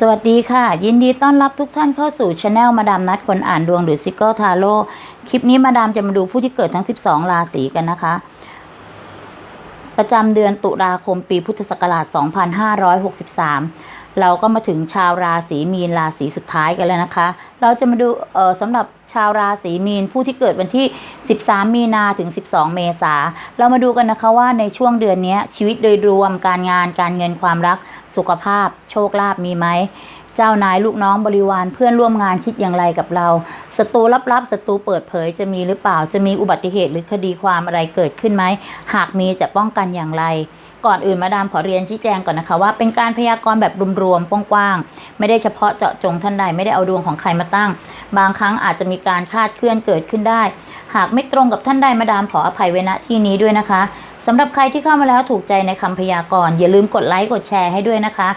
สวัสดีค่ะ ยินดีต้อนรับทุกท่านเข้าสู่ช anel มาดามนัดคนอ่านดวงหรือซิกเกิลทาโร่คลิปนี้มาดามจะมาดูผู้ที่เกิดทั้ง 12 ราศีกันนะคะ ประจำเดือนตุลาคมปีพุทธศักราช 2563 เราก็มาถึงชาวราศีมีนราศีสุดท้ายกันแล้วนะคะ เราจะมาดูเออสำหรับชาวราศีมีนผู้ที่เกิดวันที่ 13 มีนาถึง 12 เมษาเรามาดูกันนะคะว่าในช่วงเดือนนี้ชีวิตโดยรวมการงานการเงินความรัก สุขภาพ โชคลาภมีไหม เจ้านายลูกน้องบริวารเพื่อนร่วมงานคิดอย่างไรกับเราศัตรูลับๆศัตรูเปิดเผยจะมีหรือเปล่าจะมีอุบัติเหตุหรือคดีความอะไรเกิดขึ้นไหม หากมีจะป้องกันอย่างไรก่อนอื่นมาดามขอเรียนชี้แจงก่อนนะคะว่าเป็นการพยากรณ์แบบรวมๆกว้างๆไม่ได้เฉพาะเจาะจงท่านใดไม่ได้เอาดวงของใครมาตั้ง บางครั้งอาจจะมีการคาดเคลื่อนเกิดขึ้นได้ หากไม่ตรงกับท่านใดมาดามขออภัยไว้ณที่นี้ด้วยนะคะ สำหรับใครที่เข้ามาแล้วถูกใจในคำพยากรณ์อย่าลืมกดไลค์กดแชร์ให้ด้วยนะคะ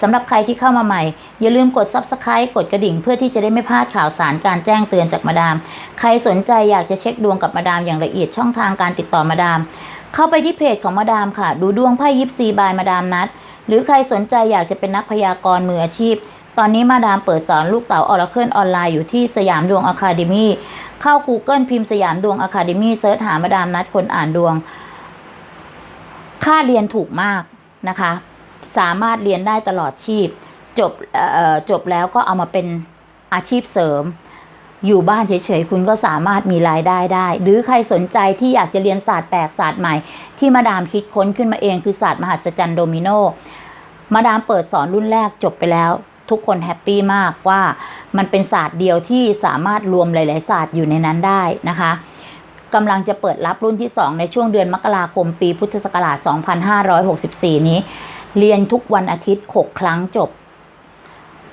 สำหรับใครที่เข้ามาใหม่ อย่าลืมกด Subscribe กดกระดิ่ง เพื่อที่จะได้ไม่พลาดข่าวสารการแจ้งเตือนจากมาดาม ใครสนใจอยากจะเช็คดวงกับมาดามอย่างละเอียดช่องทางการติดต่อมาดาม เข้าไปที่เพจของมาดามค่ะ ดูดวงไพ่ยิปซีบายมาดามนัด หรือใครสนใจอยากจะเป็นนักพยากรณ์มืออาชีพ ตอนนี้มาดามเปิดสอนลูกเต๋าออร์เคิลออนไลน์อยู่ที่สยามดวงอะคาเดมี่เข้า Google พิมพ์สยามดวงอะคาเดมี่เซิร์ชหามาดามนัดคนอ่านดวง ค่าเรียนถูกมากนะคะ สามารถเรียนได้ตลอดชีพ จบจบแล้วก็เอามาเป็นอาชีพเสริม อยู่บ้านเฉยๆ คุณก็สามารถมีรายได้ได้ หรือใครสนใจที่อยากจะเรียนศาสตร์แปลกศาสตร์ใหม่ ที่มาดามคิดค้นขึ้นมาเองคือศาสตร์มหัศจรรย์โดมิโน มาดามเปิดสอนรุ่นแรกจบไปแล้วทุกคนแฮปปี้มากว่ามันเป็นศาสตร์เดียวที่สามารถรวมหลาย ๆ ศาสตร์อยู่ในนั้นได้นะคะ กำลังจะเปิดรับรุ่นที่ 2 ในช่วงเดือนมกราคมปีพุทธศักราช 2564 นี้ เรียนทุกวันอาทิตย์ 6 ครั้งจบ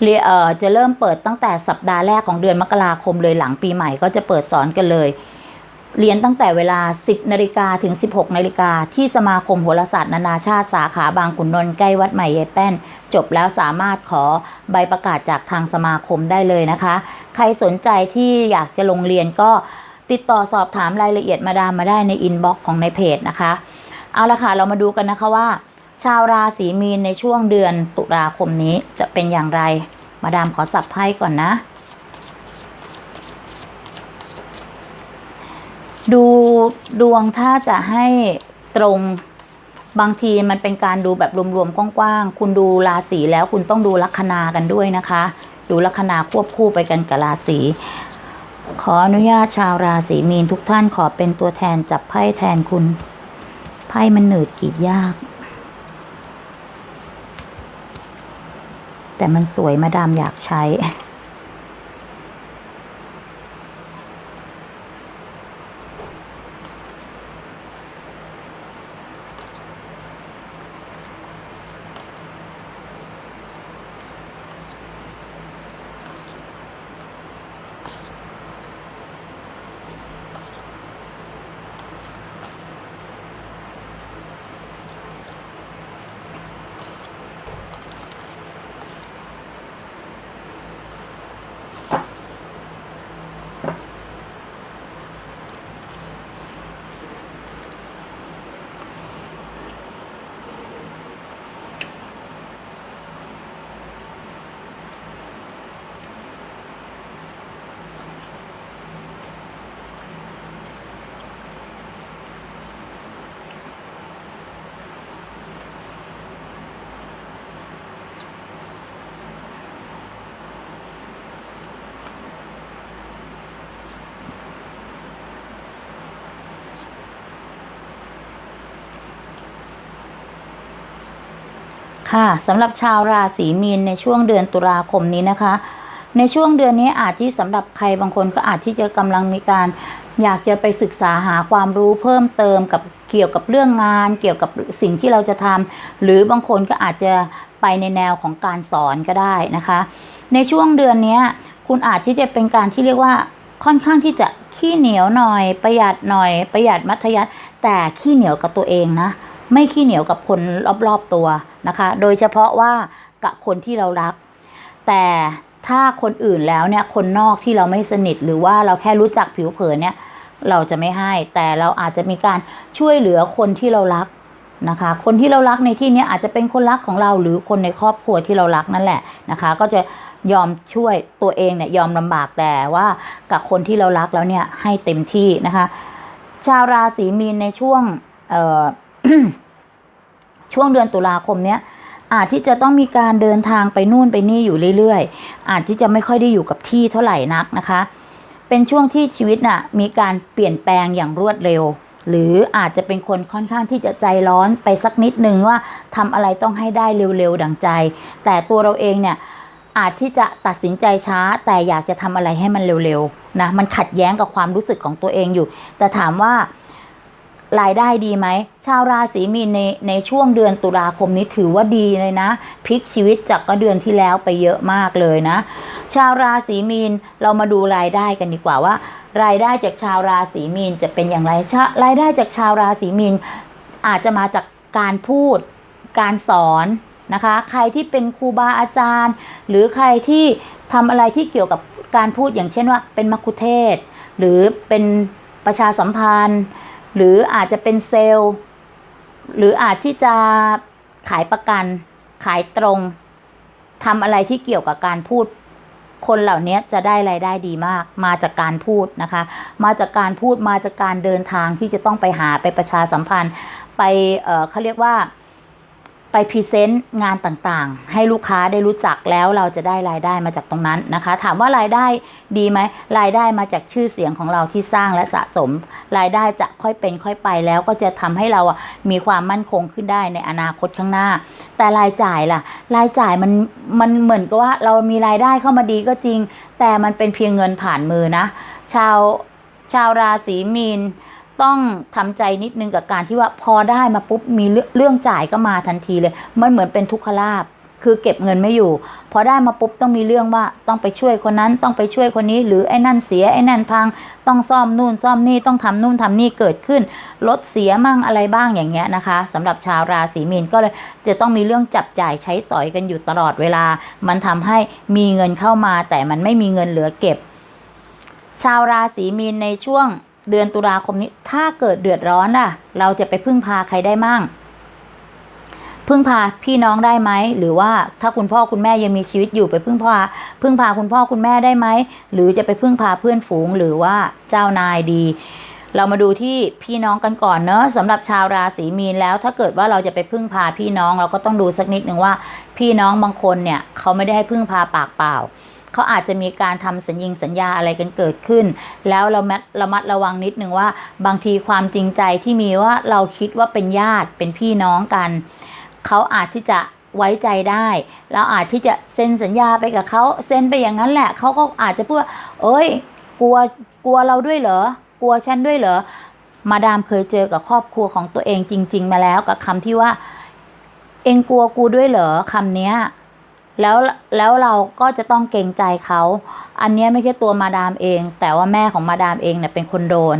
เรียเอ่อจะเริ่มเปิดตั้งแต่สัปดาห์แรกของเดือนมกราคมเลยหลังปีใหม่ก็จะเปิดสอนกันเลย เรียนตั้งแต่เวลา 10นาฬิกาถึง 16นาฬิกาที่สมาคมโหราศาสตร์นานาชาติสาขาบางขุนนนท์ใกล้วัดใหม่ยายแป้น จบแล้วสามารถขอใบประกาศจากทางสมาคมได้เลยนะคะ ใครสนใจที่อยากจะลงเรียนก็ ติดต่อสอบถามรายละเอียดมาดามมาได้ในอินบ็อกซ์ของในเพจนะคะ เอาละค่ะ เรามาดูกันนะคะว่า ชาวราศีมีนในช่วงเดือนตุลาคมนี้จะเป็นอย่างไร มาดามขอสับไพ่ก่อนนะ ดูดวงถ้าจะให้ตรงบางทีมันเป็นการดูแบบรวมๆกว้างๆ คุณดูราศีแล้วคุณต้องดูลัคนากันด้วยนะคะ ดูลัคนาควบคู่ไปกันกับราศี ขออนุญาตชาวราศีมีนทุกท่านขอเป็นตัวแทนจับไพ่แทนคุณ ไพ่มันหนืดกีดยาก แต่มันสวยมาดามอยากใช้ ค่ะสำหรับชาวราศีมีนในช่วงเดือนตุลาคมนี้นะคะ ในช่วงเดือนนี้อาจที่สำหรับใครบางคนก็อาจที่จะกำลังมีการอยากจะไปศึกษาหาความรู้เพิ่มเติมกับเกี่ยวกับเรื่องงาน เกี่ยวกับสิ่งที่เราจะทำหรือบางคนก็อาจจะไปในแนวของการสอนก็ได้นะคะ ในช่วงเดือนนี้คุณอาจที่จะเป็นการที่เรียกว่าค่อนข้างที่จะขี้เหนียวหน่อย ประหยัดหน่อย ประหยัดมัธยัสถ์แต่ขี้เหนียวกับตัวเองนะ ไม่ขี้เหนียวกับคนรอบๆตัว นะคะ โดยเฉพาะว่ากับคนที่เรารัก แต่ถ้าคนอื่นแล้วเนี่ยคนนอกที่เราไม่สนิทหรือว่าเราแค่รู้จักผิวเผินเนี่ยเราจะไม่ให้ แต่เราอาจจะมีการช่วยเหลือคนที่เรารักนะคะ คนที่เรารักในที่นี้อาจจะเป็นคนรักของเราหรือคนในครอบครัวที่เรารักนั่นแหละนะคะ ก็จะยอมช่วยตัวเองเนี่ยยอมลำบากแต่ว่ากับคนที่เรารักแล้วเนี่ยให้เต็มที่นะคะ ชาวราศีมีนในช่วงเอ่อ ช่วงเดือนตุลาคมเนี้ยอาจที่จะต้องมีการเดินทางไปนู่นไปนี่อยู่เรื่อยๆ อาจที่จะไม่ค่อยได้อยู่กับที่เท่าไหร่นักนะคะ เป็นช่วงที่ชีวิตน่ะมีการเปลี่ยนแปลงอย่างรวดเร็ว หรืออาจจะเป็นคนค่อนข้างที่จะใจร้อนไปสักนิดนึงว่าทำอะไรต้องให้ได้เร็วๆดังใจ แต่ตัวเราเองเนี่ยอาจที่จะตัดสินใจช้า แต่อยากจะทำอะไรให้มันเร็วๆนะมันขัดแย้งกับความรู้สึกของตัวเองอยู่ แต่ถามว่า รายได้ดีไหม ชาวราศีมีนในในช่วงเดือนตุลาคมนี้ถือว่าดีเลยนะ พลิกชีวิตจากก็เดือนที่แล้วไปเยอะมากเลยนะ ชาวราศีมีนเรามาดูรายได้กันดีกว่าว่า รายได้จากชาวราศีมีนจะเป็นอย่างไรชารายได้จากชาวราศีมีนอาจจะมาจากการพูด การสอนนะคะ ใครที่เป็นครูบาอาจารย์ หรือใครที่ทำอะไรที่เกี่ยวกับการพูดอย่างเช่นว่า เป็นมัคคุเทศ หรือเป็นประชาสัมพันธ์ หรืออาจจะเป็นเซลล์ หรืออาจที่จะขายประกัน ขายตรงทำอะไรที่เกี่ยวกับการพูด คนเหล่านี้จะได้รายได้ดีมาก มาจากการพูดนะคะ มาจากการพูดมาจากการเดินทางที่จะต้องไปหาไปประชาสัมพันธ์ ไปเเขาเรียกว่า ไปพรีเซนต์งานต่างๆ ให้ลูกค้าได้รู้จักแล้วเราจะได้รายได้มาจากตรงนั้นนะคะ ถามว่ารายได้ดีไหมรายได้มาจากชื่อเสียงของเราที่สร้างและสะสม รายได้จะค่อยเป็นค่อยไปแล้วก็จะทำให้เราอะมีความมั่นคงขึ้นได้ในอนาคตข้างหน้า แต่รายจ่ายล่ะ รายจ่ายมันมันเหมือนกับว่าเรามีรายได้เข้ามาดีก็จริง แต่มันเป็นเพียงเงินผ่านมือนะ ชาวชาวราศีมีน ต้องทำใจนิดนึงกับการที่ว่าพอได้มาปุ๊บมีเรื่องจ่ายก็มาทันทีเลย มันเหมือนเป็นทุกขลาบคือเก็บเงินไม่อยู่ พอได้มาปุ๊บต้องมีเรื่องว่าต้องไปช่วยคนนั้นต้องไปช่วยคนนี้ หรือไอ้นั่นเสียไอ้นั่นพัง ต้องซ่อมนู่นซ่อมนี่ต้องทำนู่นทำนี่เกิดขึ้นรถเสียมั่งอะไรบ้างอย่างเงี้ยนะคะสำหรับชาวราศีมีนก็เลยจะต้องมีเรื่องจับจ่ายใช้สอยกันอยู่ตลอดเวลา มันทำให้มีเงินเข้ามาแต่มันไม่มีเงินเหลือเก็บ ชาวราศีมีนในช่วง เดือนตุลาคมนี้ถ้าเกิดเดือดร้อนล่ะ เราจะไปพึ่งพาใครได้มั่ง พึ่งพาพี่น้องได้ไหม หรือว่าถ้าคุณพ่อคุณแม่ยังมีชีวิตอยู่ไปพึ่งพา พึ่งพาคุณพ่อคุณแม่ได้ไหม หรือจะไปพึ่งพาเพื่อนฝูงหรือว่าเจ้านายดี เรามาดูที่พี่น้องกันก่อนเนอะสำหรับชาวราศีมีนแล้วถ้าเกิดว่าเราจะไปพึ่งพาพี่น้องเราก็ต้องดูสักนิดหนึ่งว่า พี่น้องบางคนเนี่ยเขาไม่ได้ให้พึ่งพาปากเปล่า เขาอาจจะมีการทำสัญญิงสัญญาอะไรกันเกิดขึ้น แล้วเราระมัดระวังนิดนึงว่า บางทีความจริงใจที่มีว่าเราคิดว่าเป็นญาติเป็นพี่น้องกัน เขาอาจที่จะไว้ใจได้ เราอาจที่จะเซ็นสัญญาไปกับเขาเซ็นไปอย่างนั้นแหละเขาก็อาจจะพูดว่าเอ้ย กลัวกลัวเราด้วยเหรอกลัวฉันด้วยเหรอมาดามเคยเจอกับครอบครัวของตัวเองจริง ๆ มาแล้วกับคำที่ว่า เองกลัวกูด้วยเหรอคำเนี้ย แล้วแล้วเราก็จะต้องเกรงใจเขา อันนี้ไม่ใช่ตัวมาดามเอง แต่ว่าแม่ของมาดามเองเนี่ยเป็นคนโดน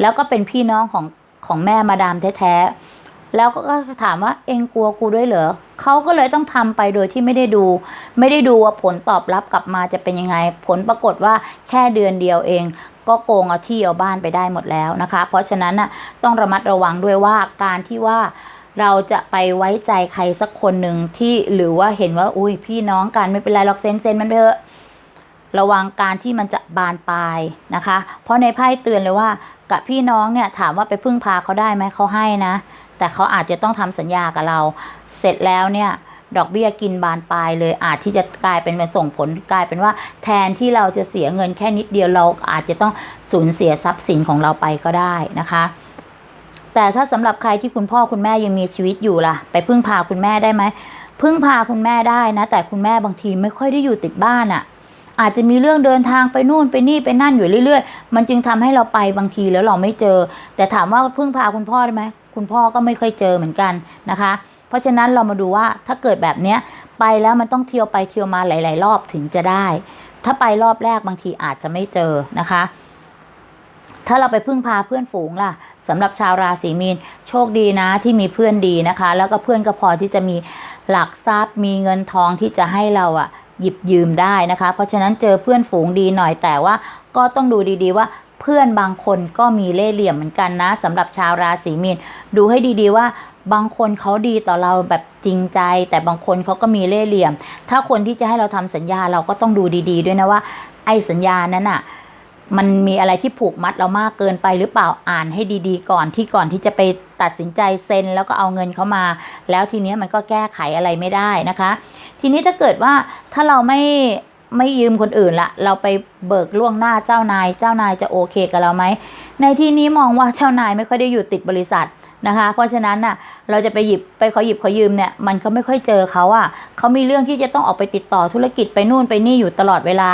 แล้วก็เป็นพี่น้องของของแม่มาดามแท้ๆ แล้วก็ถามว่าเองกลัวกูด้วยเหรอเขาก็เลยต้องทำไปโดยที่ไม่ได้ดู ไม่ได้ดูว่าผลตอบรับกลับมาจะเป็นยังไง ผลปรากฏว่าแค่เดือนเดียวเอง ก็โกงเอาที่เอาบ้านไปได้หมดแล้วนะคะ เพราะฉะนั้นน่ะต้องระมัดระวังด้วยว่าการที่ว่า เราจะไปไว้ใจใครสักคนหนึ่งที่หรือว่าเห็นว่า อุ้ยพี่น้องกันไม่เป็นไรหรอกเซนเซนมันไปเถอะระวังการที่มันจะบานปลายนะคะ เพราะในไพ่เตือนเลยว่า กับพี่น้องเนี่ยถามว่าไปพึ่งพาเขาได้ไหมเขาให้นะ แต่เขาอาจจะต้องทำสัญญากับเรา เสร็จแล้วเนี่ยดอกเบี้ยกินบานปลายเลยอาจที่จะกลายเป็นมันส่งผลกลายเป็นว่า แทนที่เราจะเสียเงินแค่นิดเดียวเราอาจจะต้องสูญเสียทรัพย์สินของเราไปก็ได้นะคะ แต่ถ้าสำหรับใครที่คุณพ่อคุณแม่ยังมีชีวิตอยู่ล่ะ ไปพึ่งพาคุณแม่ได้ไหมพึ่งพาคุณแม่ได้นะ แต่คุณแม่บางทีไม่ค่อยได้อยู่ติดบ้านอะ่ะ อาจจะมีเรื่องเดินทางไปนู่นไปนี่ไปนั่นอยู่เรื่อยๆ มันจึงทำให้เราไปบางทีแล้วเราไม่เจอ แต่ถามว่าพึ่งพาคุณพ่อได้ไหมคุณพ่อก็ไม่ค่อยเจอเหมือนกันนะคะ เพราะฉะนั้นเรามาดูว่าถ้าเกิดแบบเนี้ยไปแล้วมันต้องเที่ยวไปเที่ยวมาหลาย ๆ รอบถึงจะได้ ถ้าไปรอบแรกบางทีอาจจะไม่เจอนะคะ ถ้าเราไปพึ่งพาเพื่อนฝูงล่ะ สำหรับชาวราศีมีนโชคดีนะที่มีเพื่อนดีนะคะ แล้วก็เพื่อนก็พอที่จะมีหลักทรัพย์ มีเงินทองที่จะให้เราอะหยิบยืมได้นะคะ เพราะฉะนั้นเจอเพื่อนฝูงดีหน่อยแต่ว่าก็ต้องดูดีๆว่าเพื่อนบางคนก็มีเล่ห์เหลี่ยมเหมือนกันนะสำหรับชาวราศีมีนดูให้ดีๆว่าบางคนเขาดีต่อเราแบบจริงใจ แต่บางคนเขาก็มีเล่ห์เหลี่ยม ถ้าคนที่จะให้เราทำสัญญาเราก็ต้องดูดี ๆ ด้วยนะว่า ไอ้สัญญานั้นอะ มันมีอะไรที่ผูกมัดเรามากเกินไปหรือเปล่าอ่านให้ดีๆ ก่อนที่ก่อนที่จะไปตัดสินใจเซ็นแล้วก็เอาเงินเขามา แล้วทีเนี้ยมันก็แก้ไขอะไรไม่ได้นะคะ ทีนี้ถ้าเกิดว่าถ้าเราไม่ไม่ยืมคนอื่นละเราไปเบิกล่วงหน้าเจ้านาย เจ้านายจะโอเคกับเราไหมในที่นี้มองว่าเจ้านายไม่ค่อยได้อยู่ติดบริษัทนะคะ เพราะฉะนั้นน่ะเราจะไปหยิบไปขอหยิบขอยืมเนี่ยมันก็ไม่ค่อยเจอเขาอะเขามีเรื่องที่จะต้องออกไปติดต่อธุรกิจไปนู่นไปนี่อยู่ตลอดเวลา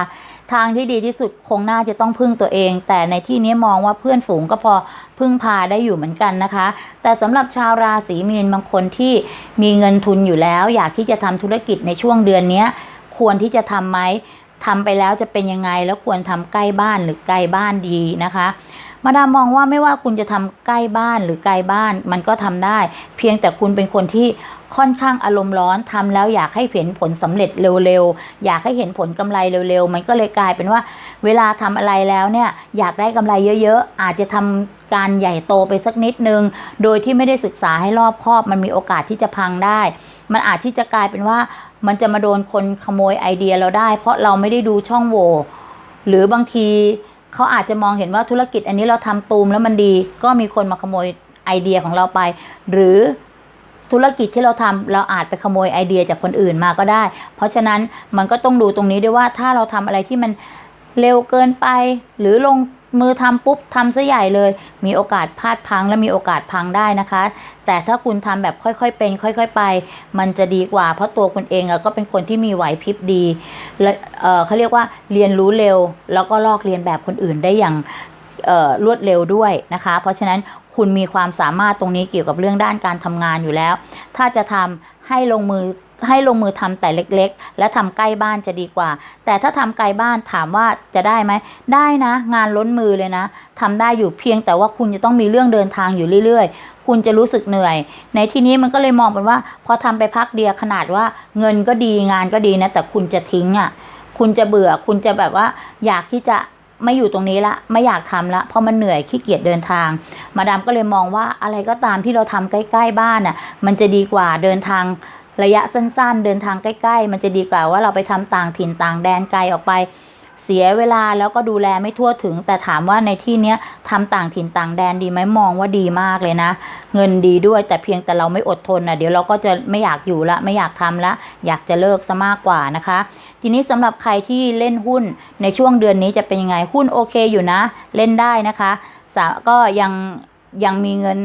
ทางที่ดีที่สุดคงน่าจะต้องพึ่งตัวเอง แต่ในที่นี้มองว่าเพื่อนฝูงก็พอพึ่งพาได้อยู่เหมือนกันนะคะ แต่สำหรับชาวราศีมีนบางคนที่มีเงินทุนอยู่แล้ว อยากที่จะทำธุรกิจในช่วงเดือนนี้ควรที่จะทำไหมทำไปแล้วจะเป็นยังไงแล้วควรทำใกล้บ้านหรือไกลบ้านดีนะคะ มาดามมองว่าไม่ว่าคุณจะทำใกล้บ้านหรือไกลบ้าน มันก็ทำได้ เพียงแต่คุณเป็นคนที่ค่อนข้างอารมณ์ร้อนทำแล้วอยากให้เห็นผลสำเร็จเร็วๆ อยากให้เห็นผลกำไรเร็วๆ มันก็เลยกลายเป็นว่า เวลาทำอะไรแล้วเนี่ยอยากได้กำไรเยอะๆ อาจจะทำการใหญ่โตไปสักนิดนึง โดยที่ไม่ได้ศึกษาให้รอบคอบ มันมีโอกาสที่จะพังได้ มันอาจที่จะกลายเป็นว่ามันจะมาโดนคนขโมยไอเดียเราได้ เพราะเราไม่ได้ดูช่องโหว่หรือบางที เขาอาจจะมองเห็นว่าธุรกิจอันนี้เราทำตูมแล้วมันดี ก็มีคนมาขโมยไอเดียของเราไป หรือธุรกิจที่เราทำเราอาจไปขโมยไอเดียจากคนอื่นมาก็ได้ เพราะฉะนั้นมันก็ต้องดูตรงนี้ด้วยว่าถ้าเราทำอะไรที่มันเร็วเกินไป หรือลง มือทำปุ๊บทำซะใหญ่เลย มีโอกาสพลาดพังและมีโอกาสพังได้นะคะ แต่ถ้าคุณทำแบบค่อยๆเป็น ค่อย ๆ ไป มันจะดีกว่า เพราะตัวคุณเองอะก็เป็นคนที่มีไหวพริบดีและเออเขาเรียกว่าเรียนรู้เร็ว แล้วก็ลอกเรียนแบบคนอื่นได้อย่างรวดเร็วด้วยนะคะ เพราะฉะนั้นคุณมีความสามารถตรงนี้เกี่ยวกับเรื่องด้านการทำงานอยู่แล้ว ถ้าจะทำให้ลงมือ ให้ลงมือทำแต่เล็กๆ และทำใกล้บ้านจะดีกว่า แต่ถ้าทำไกลบ้านถามว่าจะได้ไหม ได้นะ งานล้นมือเลยนะทำได้อยู่เพียงแต่ว่าคุณจะต้องมีเรื่องเดินทางอยู่เรื่อยๆ คุณจะรู้สึกเหนื่อย ในที่นี้มันก็เลยมองเป็นว่า พอทำไปพักเดียวขนาดว่าเงินก็ดีงานก็ดีนะ แต่คุณจะทิ้งอะ คุณจะเบื่อ คุณจะแบบว่า อยากที่จะไม่อยู่ตรงนี้ละไม่อยากทำละเพราะมันเหนื่อยขี้เกียจเดินทาง มาดามก็เลยมองว่าอะไรก็ตามที่เราทำใกล้ ๆ บ้านน่ะมันจะดีกว่าเดินทาง ระยะสั้นๆ เดินทางใกล้ ๆ มันจะดีกว่าว่าเราไปทำต่างถิ่นต่างแดนไกลออกไป เสียเวลาแล้วก็ดูแลไม่ทั่วถึง แต่ถามว่าในที่เนี้ยทำต่างถิ่นต่างแดนดีไหมมองว่าดีมากเลยนะ เงินดีด้วยแต่เพียงแต่เราไม่อดทนนะเดี๋ยวเราก็จะไม่อยากอยู่ละไม่อยากทำละอยากจะเลิกซะมากกว่านะคะ ทีนี้สำหรับใครที่เล่นหุ้นในช่วงเดือนนี้จะเป็นยังไงหุ้นโอเคอยู่นะ เล่นได้นะคะก็ยัง ยังมีเงิน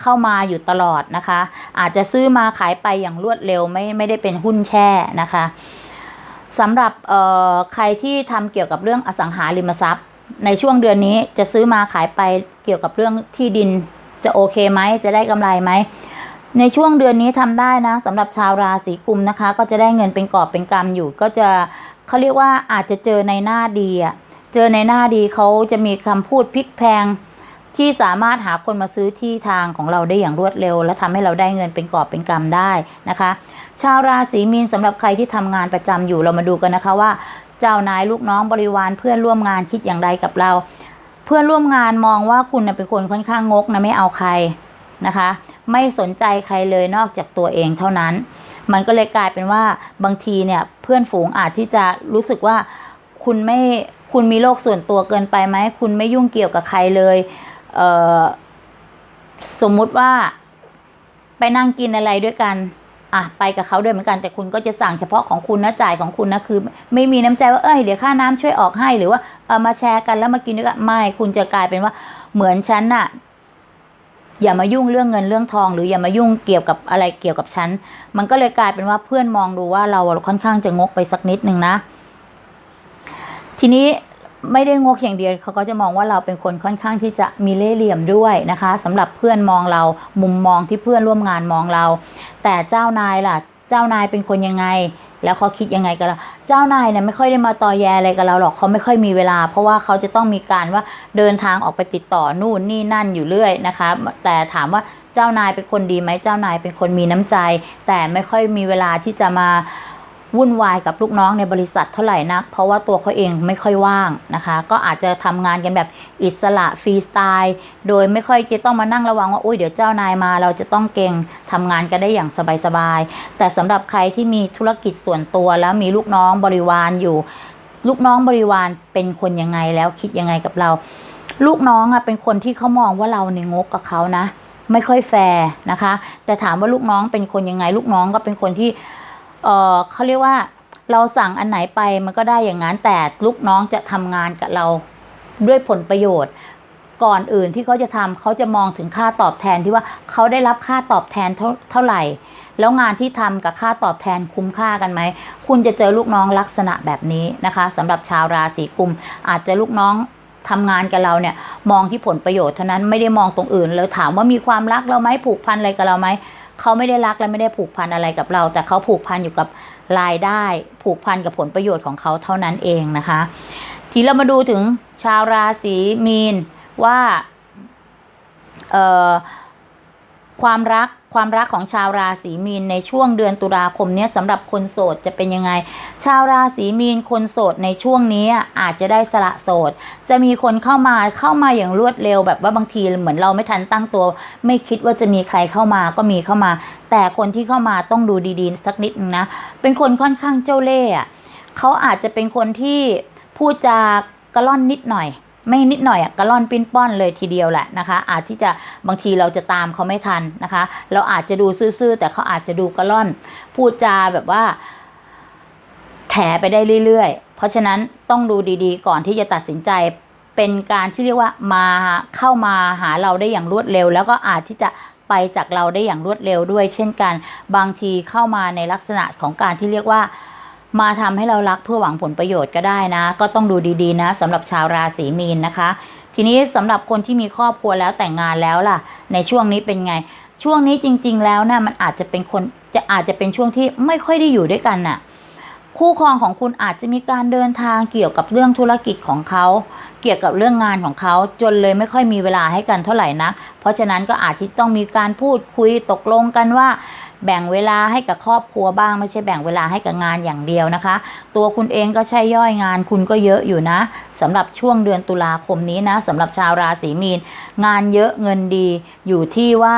เข้ามาอยู่ตลอดนะคะ อาจจะซื้อมาขายไปอย่างรวดเร็วไม่ไม่ได้เป็นหุ้นแช่นะคะสำหรับเอ่อใครที่ทำเกี่ยวกับเรื่องอสังหาริมทรัพย์ ในช่วงเดือนนี้จะซื้อมาขายไปเกี่ยวกับเรื่องที่ดินจะโอเคไหมจะได้กำไรไหมในช่วงเดือนนี้ทำได้นะสำหรับชาวราศีกุมนะคะ ก็จะได้เงินเป็นกอบเป็นกำอยู่ ก็จะเขาเรียกว่าอาจจะเจอในหน้าดีอะเจอในหน้าดีเขาจะมีคำพูดพลิกแพง ที่สามารถหาคนมาซื้อที่ทางของเราได้อย่างรวดเร็ว และทำให้เราได้เงินเป็นกอบเป็นกำได้นะคะ ชาวราศีมีนสำหรับใครที่ทำงานประจำอยู่เรามาดูกันนะคะว่า เจ้านายลูกน้องบริวารเพื่อนร่วมงานคิดอย่างไรกับเรา เพื่อนร่วมงานมองว่าคุณเป็นคนค่อนข้างงกนะไม่เอาใครนะคะ ไม่สนใจใครเลยนอกจากตัวเองเท่านั้น มันก็เลยกลายเป็นว่าบางทีเนี่ยเพื่อนฝูงอาจที่จะรู้สึกว่าคุณไม่คุณมีโลกส่วนตัวเกินไปไหมคุณไม่ยุ่งเกี่ยวกับใครเลย สมมุติว่าไปนั่งกินอะไรด้วยกันอะไปกับเขาด้วยเหมือนกันแต่คุณก็จะสั่งเฉพาะของคุณนะจ่ายของคุณนะคือ ไม่มีน้ำใจว่าเอ้ยเดี๋ยวค่าน้ำช่วยออกให้หรือว่าเออมาแชร์กันแล้วมากินด้วยกันไม่คุณจะกลายเป็นว่าเหมือนฉันน่ะ อย่ามายุ่งเรื่องเงินเรื่องทอง หรืออย่ามายุ่งเกี่ยวกับอะไรเกี่ยวกับฉันมันก็เลยกลายเป็นว่าเพื่อนมองดูว่าเราค่อนข้างจะงกไปสักนิดนึงนะ ทีนี้ ไม่ได้งกอย่างเดียวเขาก็จะมองว่าเราเป็นคนค่อนข้างที่จะมีเล่ห์เหลี่ยมด้วยนะคะสำหรับเพื่อนมองเรามุมมองที่เพื่อนร่วมงานมองเรา แต่เจ้านายล่ะ เจ้านายเป็นคนยังไง แล้วเขาคิดยังไงกับเราเจ้านายเนี่ยไม่ค่อยได้มาตอแยอะไรกับเราหรอกเขาไม่ค่อยมีเวลา เพราะว่าเขาจะต้องมีการว่าเดินทางออกไปติดต่อนู่นนี่นั่นอยู่เรื่อยนะคะ แต่ถามว่าเจ้านายเป็นคนดีไหมเจ้านายเป็นคนมีน้ำใจ แต่ไม่ค่อยมีเวลาที่จะมา วุ่นวายกับลูกน้องในบริษัทเท่าไหร่นัก เพราะว่าตัวเขาเองไม่ค่อยว่างนะคะ ก็อาจจะทำงานกันแบบอิสระฟรีสไตล์โดยไม่ค่อยจะต้องมานั่งระวังว่าอุ้ยเดี๋ยวเจ้านายมา เราจะต้องเก่งทำงานกันได้อย่างสบายๆแต่สำหรับใครที่มีธุรกิจส่วนตัวแล้วมีลูกน้องบริวารอยู่ ลูกน้องบริวารเป็นคนยังไงแล้วคิดยังไงกับเรา ลูกน้องอะเป็นคนที่เขามองว่าเราในยงกกับเขานะ ไม่ค่อยแฟร์นะคะ แต่ถามว่าลูกน้องเป็นคนยังไง ลูกน้องก็เป็นคนที่ เออเขาเรียกว่าเราสั่งอันไหนไปมันก็ได้อย่างนั้นแต่ลูกน้องจะทำงานกับเราด้วยผลประโยชน์ ก่อนอื่นที่เขาจะทำเขาจะมองถึงค่าตอบแทนที่ว่าเขาได้รับค่าตอบแทนเท่าเท่าไหร่ แล้วงานที่ทำกับค่าตอบแทนคุ้มค่ากันไหมคุณจะเจอลูกน้องลักษณะแบบนี้นะคะสำหรับชาวราศีกุม อาจจะลูกน้องทำงานกับเราเนี่ยมองที่ผลประโยชน์เท่านั้นไม่ได้มองตรงอื่นแล้วถามว่ามีความรักเราไหมผูกพันอะไรกับเราไหม เขาไม่ได้รักและไม่ได้ผูกพันอะไรกับเรา แต่เขาผูกพันอยู่กับรายได้ ผูกพันกับผลประโยชน์ของเขาเท่านั้นเองนะคะ ทีเรามาดูถึงชาวราศีมีนว่าความรัก ความรักของชาวราศีมีนในช่วงเดือนตุลาคมเนี้ยสำหรับคนโสดจะเป็นยังไง ชาวราศีมีนคนโสดในช่วงนี้อาจจะได้สละโสด จะมีคนเข้ามาเข้ามาอย่างรวดเร็วแบบว่าบางทีเหมือนเราไม่ทันตั้งตัว ไม่คิดว่าจะมีใครเข้ามาก็มีเข้ามา แต่คนที่เข้ามาต้องดูดีๆ สักนิดนึงนะเป็นคนค่อนข้างเจ้าเล่ห์เขาอาจจะเป็นคนที่พูดจากระล่อนนิดหน่อย ไม่นิดหน่อยอะกระล่อนปิ้นป้อนเลยทีเดียวแหละนะคะ อาจที่จะบางทีเราจะตามเขาไม่ทันนะคะ เราอาจจะดูซื่อๆแต่เขาอาจจะดูกระล่อน พูดจาแบบว่า แถไปได้เรื่อยๆ เพราะฉะนั้นต้องดูดีๆ ก่อนที่จะตัดสินใจเป็นการที่เรียกว่ามาเข้ามาหาเราได้อย่างรวดเร็ว แล้วก็อาจที่จะไปจากเราได้อย่างรวดเร็วด้วย เช่นกัน บางทีเข้ามาในลักษณะของการที่เรียกว่า มาทำให้เรารักเพื่อหวังผลประโยชน์ก็ได้นะ ก็ต้องดูดีๆนะสำหรับชาวราศีมีนนะคะ ทีนี้สำหรับคนที่มีครอบครัวแล้วแต่งงานแล้วล่ะ ในช่วงนี้เป็นไง ช่วงนี้จริง ๆ แล้วนะ่ะมันอาจจะเป็นคนจะอาจจะเป็นช่วงที่ไม่ค่อยได้อยู่ด้วยกันน่ะคู่ครองของคุณอาจจะมีการเดินทางเกี่ยวกับเรื่องธุรกิจของเขา เกี่ยวกับเรื่องงานของเขาจนเลยไม่ค่อยมีเวลาให้กันเท่าไหร่นัก เพราะฉะนั้นก็อาจที่ต้องมีการพูดคุยตกลงกันว่า แบ่งเวลาให้กับครอบครัวบ้าง ไม่ใช่แบ่งเวลาให้กับงานอย่างเดียวนะคะ ตัวคุณเองก็ใช่ย่อยงานคุณก็เยอะอยู่นะสำหรับช่วงเดือนตุลาคมนี้นะสำหรับชาวราศีมีน งานเยอะเงินดีอยู่ที่ว่า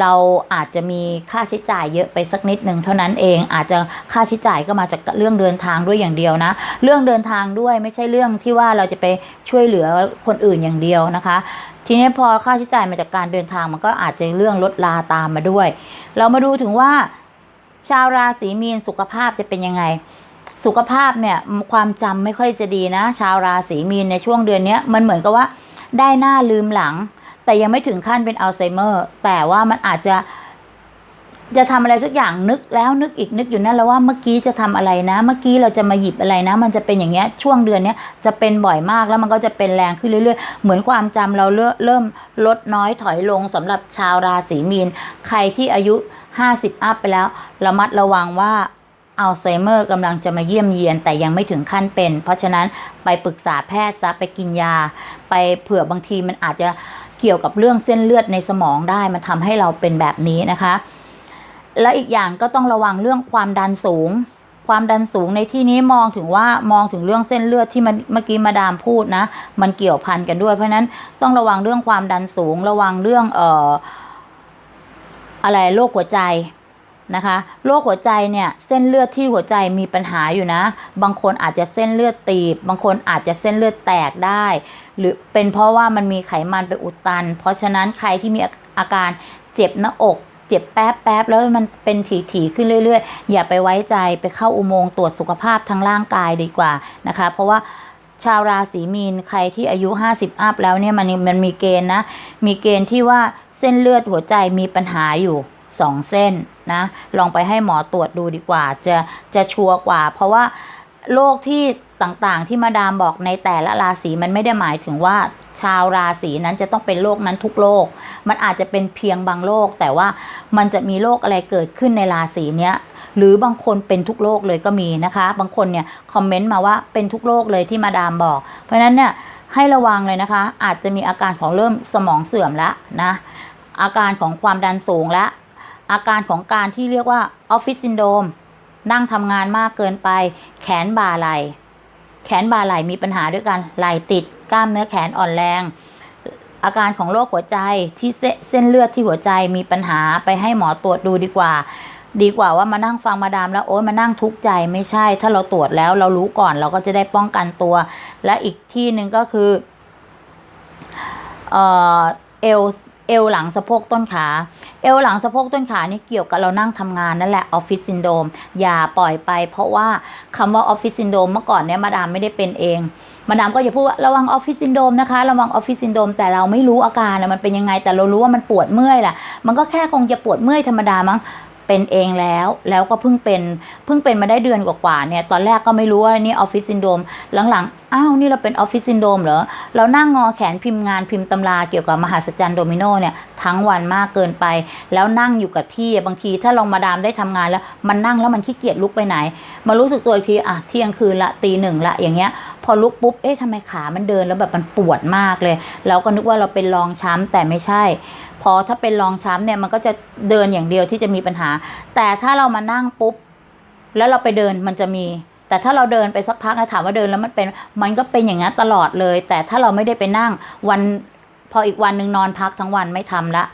เราอาจจะมีค่าใช้จ่ายเยอะไปสักนิดหนึ่งเท่านั้นเองอาจจะค่าใช้จ่ายก็มาจากเรื่องเดินทางด้วยอย่างเดียวนะ เรื่องเดินทางด้วยไม่ใช่เรื่องที่ว่าเราจะไปช่วยเหลือคนอื่นอย่างเดียวนะคะ ทีนี้พอค่าใช้จ่ายมาจากการเดินทางมันก็อาจจะเรื่องลดลาตามมาด้วย เรามาดูถึงว่า ชาวราศีมีนสุขภาพจะเป็นยังไง สุขภาพเนี่ยความจำไม่ค่อยจะดีนะ ชาวราศีมีนในช่วงเดือนนี้มันเหมือนกับว่าได้หน้าลืมหลัง แต่ยังไม่ถึงขั้นเป็นอัลไซเมอร์ แต่ว่ามันอาจจะ จะทำอะไรสักอย่างนึกแล้วนึกอีกนึกอยู่นั่นแล้วว่าเมื่อกี้จะทำอะไรนะ เมื่อกี้เราจะมาหยิบอะไรนะ มันจะเป็นอย่างเงี้ยช่วงเดือนเนี้ยจะเป็นบ่อยมากแล้วมันก็จะเป็นแรงขึ้นเรื่อยๆ เหมือนความจำเราเริ่มเริ่มลดน้อยถอยลงสำหรับชาวราศีมีน ใครที่อายุ 50 อัพไปแล้วระมัดระวังว่าอัลไซเมอร์กำลังจะมาเยี่ยมเยียนแต่ยังไม่ถึงขั้นเป็น เพราะฉะนั้นไปปรึกษาแพทย์ซะไปกินยา ไปเผื่อบางทีมันอาจจะเกี่ยวกับเรื่องเส้นเลือดในสมองได้มันทำให้เราเป็นแบบนี้นะคะ และอีกอย่างก็ต้องระวังเรื่องความดันสูง ความดันสูงในที่นี้มองถึงว่ามองถึงเรื่องเส้นเลือดที่มันเมื่อกี้มาดามพูดนะ มันเกี่ยวพันกันด้วย เพราะฉะนั้นต้องระวังเรื่องความดันสูง ระวังเรื่องเอ่ออะไรโรคหัวใจนะคะโรคหัวใจเนี่ยเส้นเลือดที่หัวใจมีปัญหาอยู่นะ บางคนอาจจะเส้นเลือดตีบ บางคนอาจจะเส้นเลือดแตกได้ หรือเป็นเพราะว่ามันมีไขมันไปอุดตัน เพราะฉะนั้นใครที่มีอาการเจ็บหน้าอก เจ็บแป๊บแป๊บแล้วมันเป็นถี่ๆขึ้นเรื่อย ๆ อย่าไปไว้ใจไปเข้าอุโมงค์ตรวจสุขภาพทางร่างกายดีกว่านะคะ เพราะว่าชาวราศีมีนใครที่อายุ 50 อัพแล้วเนี่ยมันมันมีเกณฑ์นะ มีเกณฑ์ที่ว่าเส้นเลือดหัวใจมีปัญหาอยู่2เส้นนะ ลองไปให้หมอตรวจดูดีกว่า จะจะชัวร์กว่า เพราะว่าโรคที่ต่างๆที่มาดามบอกในแต่ละราศีมันไม่ได้หมายถึงว่า ชาวราศีนั้นจะต้องเป็นโรคนั้นทุกโรค มันอาจจะเป็นเพียงบางโรคแต่ว่ามันจะมีโรคอะไรเกิดขึ้นในราศีเนี้ยหรือบางคนเป็นทุกโรคเลยก็มีนะคะ บางคนเนี่ยคอมเมนต์มาว่าเป็นทุกโรคเลยที่มาดามบอก เพราะฉะนั้นเนี่ยให้ระวังเลยนะคะ อาจจะมีอาการของเริ่มสมองเสื่อมแล้วนะ อาการของความดันสูงและ อาการของการที่เรียกว่าออฟฟิศซินโดมนั่งทำงานมากเกินไป แขนบ่าไหล่แขนบ่าไหล่มีปัญหาด้วยกันไหลติด กล้ามเนื้อแขนอ่อนแรง อาการของโรคหัวใจที่เส้นเลือดที่หัวใจมีปัญหาไปให้หมอตรวจดูดีกว่า ดีกว่าว่ามานั่งฟังมาดามแล้วโอ๊ยมานั่งทุกข์ใจไม่ใช่ ถ้าเราตรวจแล้วเรารู้ก่อนเราก็จะได้ป้องกันตัว และอีกที่หนึ่งก็คือเอ่อเอล เอวหลังสะโพกต้นขา เอวหลังสะโพกต้นขานี่เกี่ยวกับเรานั่งทำงานนั่นแหละออฟฟิศซินโดมอย่าปล่อยไป เพราะว่าคำว่าออฟฟิศซินโดมเมื่อก่อนเนี่ยมาดามไม่ได้เป็นเอง มาดามก็จะพูดว่าระวังออฟฟิศซินโดมนะคะ ระวังออฟฟิศซินโดมแต่เราไม่รู้อาการนะมันเป็นยังไงแต่เรารู้ว่ามันปวดเมื่อยแหละมันก็แค่คงจะปวดเมื่อยธรรมดามั้งเป็นเองแล้วแล้วก็เพิ่งเป็นเพิ่งเป็นมาได้เดือนกว่าๆเนี่ยตอนแรกก็ไม่รู้ว่านี่ออฟฟิศซินโดมหลังๆ อ้าวนี่เราเป็นออฟฟิศซินโดมเหรอ เรานั่งงอแขนพิมพ์งานพิมพ์ตำราเกี่ยวกับมหาสจรรย์โดมิโนเนี่ยทั้งวันมากเกินไป แล้วนั่งอยู่กับที่บางทีถ้าลองมาดามได้ทำงานแล้ว มันนั่งแล้วมันขี้เกียจลุกไปไหน มารู้สึกตัวอีกทีอะเที่ยงคืนละตีหนึ่งละอย่างเงี้ย พอลุกปุ๊บเอ๊ะทำไมขามันเดินแล้วแบบมันปวดมากเลยเราก็นึกว่าเราเป็นรองช้ำแต่ไม่ใช่ พอถ้าเป็นรองช้ำเนี่ยมันก็จะเดินอย่างเดียวที่จะมีปัญหา แต่ถ้าเรามานั่งปุ๊บแล้วเราไปเดินมันจะมี แต่ถ้าเราเดินไปสักพักนะถามว่าเดินแล้วมันเป็น มันก็เป็นอย่างนั้นตลอดเลย แต่ถ้าเราไม่ได้ไปนั่งวันพออีกวันหนึ่งนอนพักทั้งวันไม่ทำละ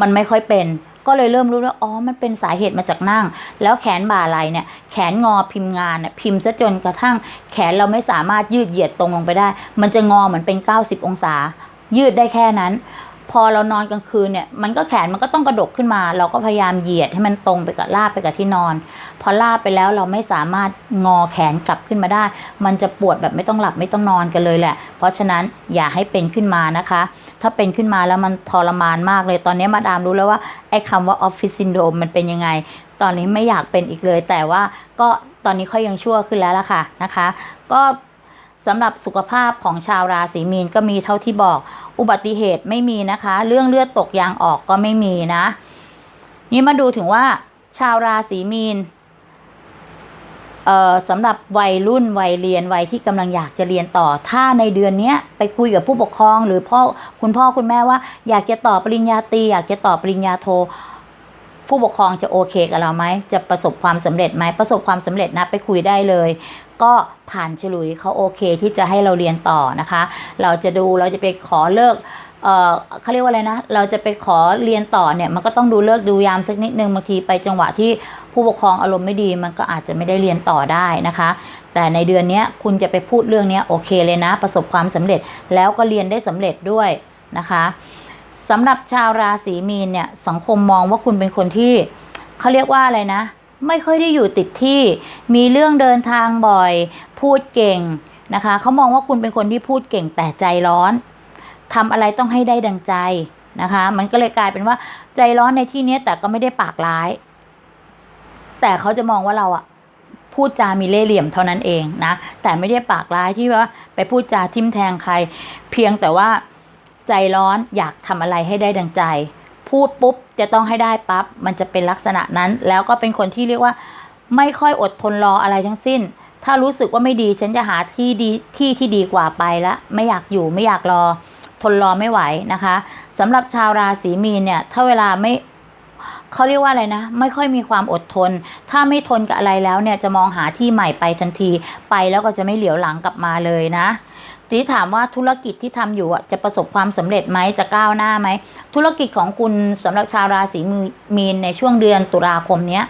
มันไม่ค่อยเป็น ก็เลยเริ่มรู้ว่าอ๋อ มันเป็นสาเหตุมาจากนั่ง แล้วแขนบ่าไหลเนี่ย แขนงอพิมพ์งานเนี่ยพิมพ์ซะจนกระทั่ง แขนเราไม่สามารถยืดเหยียดตรงลงไปได้ มันจะงอเหมือนเป็น 90 องศา ยืดได้แค่นั้น พอเรานอนกลางคืนเนี่ยมันก็แขนมันก็ต้องกระดกขึ้นมา เราก็พยายามเหยียดให้มันตรงไปกับลาบไปกับที่นอน พอลาบไปแล้วเราไม่สามารถงอแขนกลับขึ้นมาได้ มันจะปวดแบบไม่ต้องหลับไม่ต้องนอนกันเลยแหละ เพราะฉะนั้นอย่าให้เป็นขึ้นมานะคะ ถ้าเป็นขึ้นมาแล้วมันทรมานมากเลยตอนนี้มาดามรู้แล้วว่าไอ้คำว่าออฟฟิศซินโดมมันเป็นยังไง ตอนนี้ไม่อยากเป็นอีกเลย แต่ว่าก็ตอนนี้ค่อยยังชั่วขึ้นแล้วล่ะค่ะนะคะ ก็ สำหรับสุขภาพของชาวราศีมีนก็มีเท่าที่บอก อุบัติเหตุไม่มีนะคะ เรื่องเลือดตกยางออกก็ไม่มีนะ นี่มาดูถึงว่า ชาวราศีมีนเอ่อสำหรับวัยรุ่นวัยเรียนวัยที่กำลังอยากจะเรียนต่อ ถ้าในเดือนเนี้ยไปคุยกับผู้ปกครองหรือพ่อคุณพ่อคุณแม่ว่า อยากจะต่อปริญญาตรีอยากจะต่อปริญญาโท ผู้ปกครองจะโอเคกับเราไหมจะประสบความสำเร็จไหมประสบความสำเร็จนะไปคุยได้เลย ก็ผ่านฉลุยเขาโอเคที่จะให้เราเรียนต่อนะคะ เราจะดูเราจะไปขอเลิกเออเขาเรียกว่าอะไรนะ เราจะไปขอเรียนต่อเนี่ยมันก็ต้องดูเลิกดูยามสักนิดนึงบางทีไปจังหวะที่ผู้ปกครองอารมณ์ไม่ดีมันก็อาจจะไม่ได้เรียนต่อได้นะคะ แต่ในเดือนนี้คุณจะไปพูดเรื่องนี้โอเคเลยนะ ประสบความสำเร็จแล้วก็เรียนได้สำเร็จด้วยนะคะ สำหรับชาวราศีมีนเนี่ยสังคมมองว่าคุณเป็นคนที่เขาเรียกว่าอะไรนะ ไม่ค่อยได้อยู่ติดที่ มีเรื่องเดินทางบ่อย พูดเก่งนะคะเขามองว่าคุณเป็นคนที่พูดเก่งแต่ใจร้อนทำอะไรต้องให้ได้ดังใจนะคะ มันก็เลยกลายเป็นว่าใจร้อนในที่นี้แต่ก็ไม่ได้ปากร้าย แต่เขาจะมองว่าเราอะพูดจามีเล่ห์เหลี่ยมเท่านั้นเองนะแต่ไม่ได้ปากร้ายที่ว่าไปพูดจาทิมแทงใคร เพียงแต่ว่า ใจร้อนอยากทำอะไรให้ได้ดังใจ พูดปุ๊บจะต้องให้ได้ปั๊บมันจะเป็นลักษณะนั้น แล้วก็เป็นคนที่เรียกว่า ไม่ค่อยอดทนรออะไรทั้งสิ้น ถ้ารู้สึกว่าไม่ดีฉันจะหาที่ดีที่ที่ดีกว่าไปละไม่อยากอยู่ไม่อยากรอ ทนรอไม่ไหวนะคะสำหรับชาวราศีมีนเนี่ยถ้าเวลาไม่เขาเรียกว่าอะไรนะ ไม่ค่อยมีความอดทน ถ้าไม่ทนกับอะไรแล้วเนี่ยจะมองหาที่ใหม่ไปทันที ไปแล้วก็จะไม่เหลียวหลังกลับมาเลยนะ ทีถามว่าธุรกิจที่ทำอยู่อะจะประสบความสำเร็จไหมจะก้าวหน้าไหมธุรกิจของคุณสำหรับชาวราศีมีนในช่วงเดือนตุลาคมเนี้ย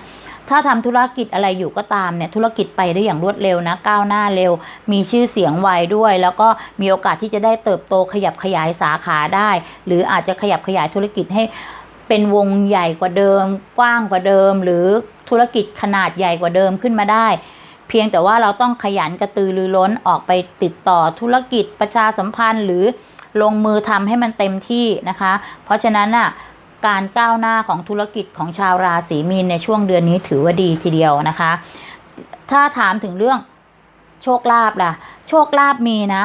ถ้าทำธุรกิจอะไรอยู่ก็ตามเนี่ยธุรกิจไปได้อย่างรวดเร็วนะก้าวหน้าเร็ว มีชื่อเสียงไวด้วย แล้วก็มีโอกาสที่จะได้เติบโตขยับขยายสาขาได้ หรืออาจจะขยับขยายธุรกิจให้เป็นวงใหญ่กว่าเดิม กว้างกว่าเดิม หรือธุรกิจขนาดใหญ่กว่าเดิมขึ้นมาได้ เพียงแต่ว่าเราต้องขยันกระตือรือร้นออกไปติดต่อธุรกิจประชาสัมพันธ์ หรือลงมือทำให้มันเต็มที่นะคะ เพราะฉะนั้นน่ะการก้าวหน้าของธุรกิจของชาวราศีมีนในช่วงเดือนนี้ถือว่าดีทีเดียวนะคะ ถ้าถามถึงเรื่องโชคลาภล่ะ โชคลาภมีนะ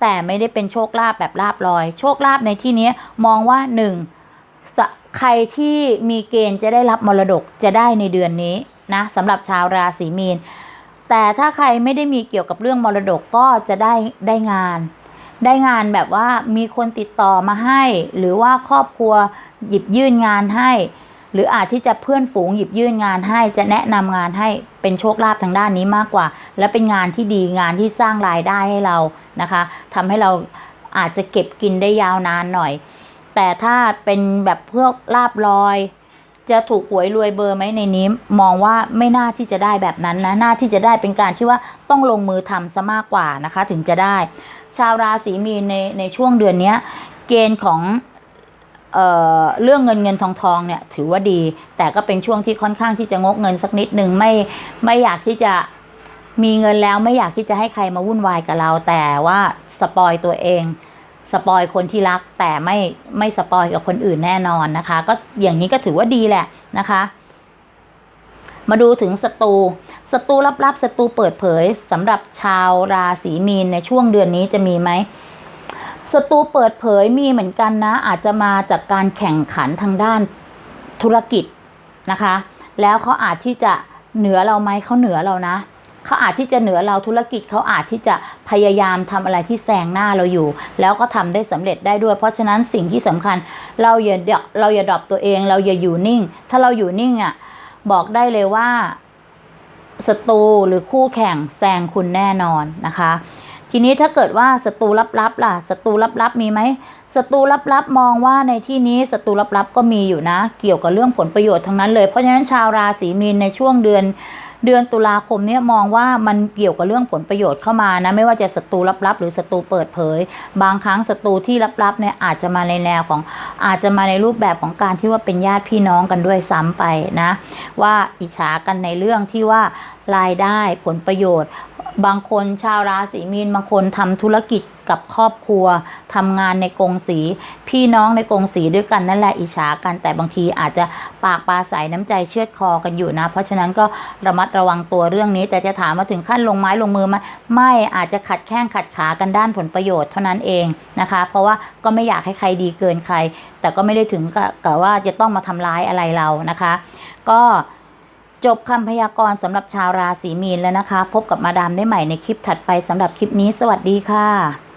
แต่ไม่ได้เป็นโชคลาภแบบลาบลอย โชคลาภในที่นี้มองว่าหนึ่งใครที่มีเกณฑ์จะได้รับมรดกจะได้ในเดือนนี้นะสำหรับชาวราศีมีน แต่ถ้าใครไม่ได้มีเกี่ยวกับเรื่องมรดกก็จะได้ได้งาน ได้งานแบบว่ามีคนติดต่อมาให้ หรือว่าครอบครัวหยิบยื่นงานให้ หรืออาจที่จะเพื่อนฝูงหยิบยื่นงานให้ จะแนะนำงานให้เป็นโชคลาภทางด้านนี้มากกว่า และเป็นงานที่ดีงานที่สร้างรายได้ให้เรานะคะทำให้เราอาจจะเก็บกินได้ยาวนานหน่อย แต่ถ้าเป็นแบบพวกลาบลอย จะถูกหวยรวยเบอร์ไหมในนี้มองว่าไม่น่าที่จะได้แบบนั้นนะน่าที่จะได้เป็นการที่ว่าต้องลงมือทำซะมากกว่านะคะ ถึงจะได้ ชาวราศีมีนในในช่วงเดือนนี้เกณฑ์ของเอ่อเรื่องเงินเงินทองทองเนี่ยถือว่าดี แต่ก็เป็นช่วงที่ค่อนข้างที่จะงกเงินสักนิดหนึ่งไม่ไม่อยากที่จะมีเงินแล้วไม่อยากที่จะให้ใครมาวุ่นวายกับเรา แต่ว่าสปอยตัวเอง สปอยคนที่รักแต่ไม่ไม่สปอยกับคนอื่นแน่นอนนะคะ ก็อย่างนี้ก็ถือว่าดีแหละนะคะ มาดูถึงศัตรูศัตรูลับๆศัตรูเปิดเผยสำหรับชาวราศีมีนในช่วงเดือนนี้จะมีไหมศัตรูเปิดเผยมีเหมือนกันนะ อาจจะมาจากการแข่งขันทางด้านธุรกิจนะคะ แล้วเขาอาจที่จะเหนือเราไหมเขาเหนือเรานะ เขาอาจที่จะเหนือเราธุรกิจเขาอาจที่จะพยายามทำอะไรที่แซงหน้าเราอยู่ แล้วก็ทำได้สำเร็จได้ด้วย เพราะฉะนั้นสิ่งที่สำคัญเราอย่าดอกเราอย่าดรอปตัวเอง เราอย่าอยู่นิ่ง ถ้าเราอยู่นิ่งอะบอกได้เลยว่าศัตรูหรือคู่แข่งแซงคุณแน่นอนนะคะ ทีนี้ถ้าเกิดว่าศัตรูลับๆล่ะศัตรูลับๆมีไหมศัตรูลับๆมองว่าในที่นี้ศัตรูลับๆก็มีอยู่นะ เกี่ยวกับเรื่องผลประโยชน์ทั้งนั้นเลยเพราะฉะนั้นชาวราศีมีนในช่วงเดือน เดือนตุลาคมเนี่ยมองว่ามันเกี่ยวกับเรื่องผลประโยชน์เข้ามานะไม่ว่าจะศัตรูลับๆ หรือศัตรูเปิดเผย บางครั้งศัตรูที่ลับๆเนี่ยอาจจะมาในแนวของอาจจะมาในรูปแบบของการที่ว่าเป็นญาติพี่น้องกันด้วยซ้ำไปนะ ว่าอิจฉากันในเรื่องที่ว่ารายได้ผลประโยชน์ บางคนชาวราศีมีนบางคนทำธุรกิจกับครอบครัวทำงานในกรงสี พี่น้องในกรงสีด้วยกันนั่นแหละอิจฉากันแต่บางทีอาจจะปากปลาใสน้ำใจเชือดคอกันอยู่นะ เพราะฉะนั้นก็ระมัดระวังตัวเรื่องนี้ แต่จะถามมาถึงขั้นลงไม้ลงมือไหมไม่อาจจะขัดแข้งขัดขากันด้านผลประโยชน์เท่านั้นเองนะคะ เพราะว่าก็ไม่อยากให้ใครดีเกินใคร แต่ก็ไม่ได้ถึงกับกับว่าจะต้องมาทำร้ายอะไรเรานะคะ ก็ จบคำพยากรณ์สำหรับชาวราศีมีนแล้วนะคะ พบกับมาดามได้ใหม่ในคลิปถัดไปสำหรับคลิปนี้ สวัสดีค่ะ